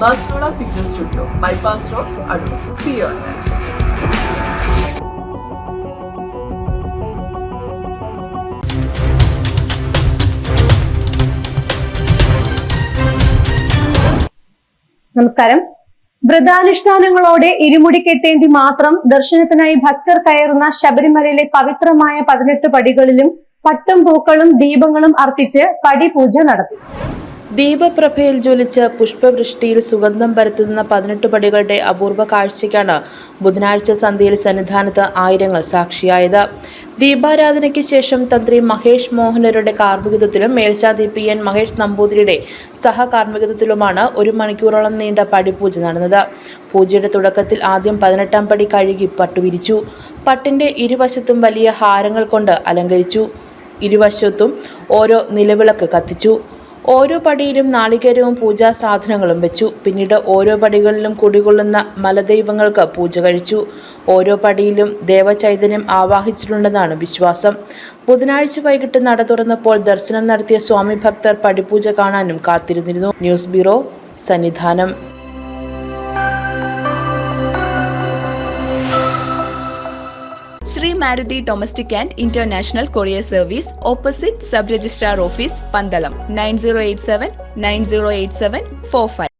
Barcelona fitness studio bypass road Adoor fear നമസ്കാരം. വ്രതാനുഷ്ഠാനങ്ങളോടെ ഇരുമുടി കെട്ടേന്തി മാത്രം ദർശനത്തിനായി ഭക്തർ കയറുന്ന ശബരിമലയിലെ പവിത്രമായ പതിനെട്ട് പടികളിലും പട്ടും പൂക്കളും ദീപങ്ങളും അർപ്പിച്ച് പടിപൂജ നടത്തി. ദീപപ്രഭയിൽ ജ്വലിച്ച് പുഷ്പവൃഷ്ടിയിൽ സുഗന്ധം പരത്തുന്ന പതിനെട്ട് പടികളുടെ അപൂർവ കാഴ്ചയ്ക്കാണ് ബുധനാഴ്ച സന്ധ്യയിൽ സന്നിധാനത്ത് ആയിരങ്ങൾ സാക്ഷിയായത്. ദീപാരാധനയ്ക്ക് ശേഷം തന്ത്രി മഹേഷ് മോഹനരുടെ കാർമ്മികത്വത്തിലും മേൽശാന്തി പി എൻ മഹേഷ് നമ്പൂതിരിയുടെ സഹകാർമ്മികത്വത്തിലുമാണ് ഒരു മണിക്കൂറോളം നീണ്ട പടിപൂജ നടന്നത്. പൂജയുടെ തുടക്കത്തിൽ ആദ്യം പതിനെട്ടാം പടി കഴുകി പട്ടുവിരിച്ചു പട്ടിന്റെ ഇരുവശത്തും വലിയ ഹാരങ്ങൾ കൊണ്ട് അലങ്കരിച്ചു. ഇരുവശത്തും ഓരോ നിലവിളക്ക് കത്തിച്ചു. ഓരോ പടിയിലും നാളികേരവും പൂജാ സാധനങ്ങളും വെച്ചു. പിന്നീട് ഓരോ പടികളിലും കുടികൊള്ളുന്ന മലദൈവങ്ങൾക്ക് പൂജ കഴിച്ചു. ഓരോ പടിയിലും ദേവചൈതന്യം ആവാഹിച്ചിട്ടുണ്ടെന്നാണ് വിശ്വാസം. ബുധനാഴ്ച വൈകിട്ട് നട തുറന്നപ്പോൾ ദർശനം നടത്തിയ സ്വാമി ഭക്തർ പടിപൂജ കാണാനും കാത്തിരുന്നിരുന്നു. News bureau Sannidhanam. Shri Maruti domestic and international courier service opposite sub registrar office Pandalam nine zero eight seven nine zero eight seven four five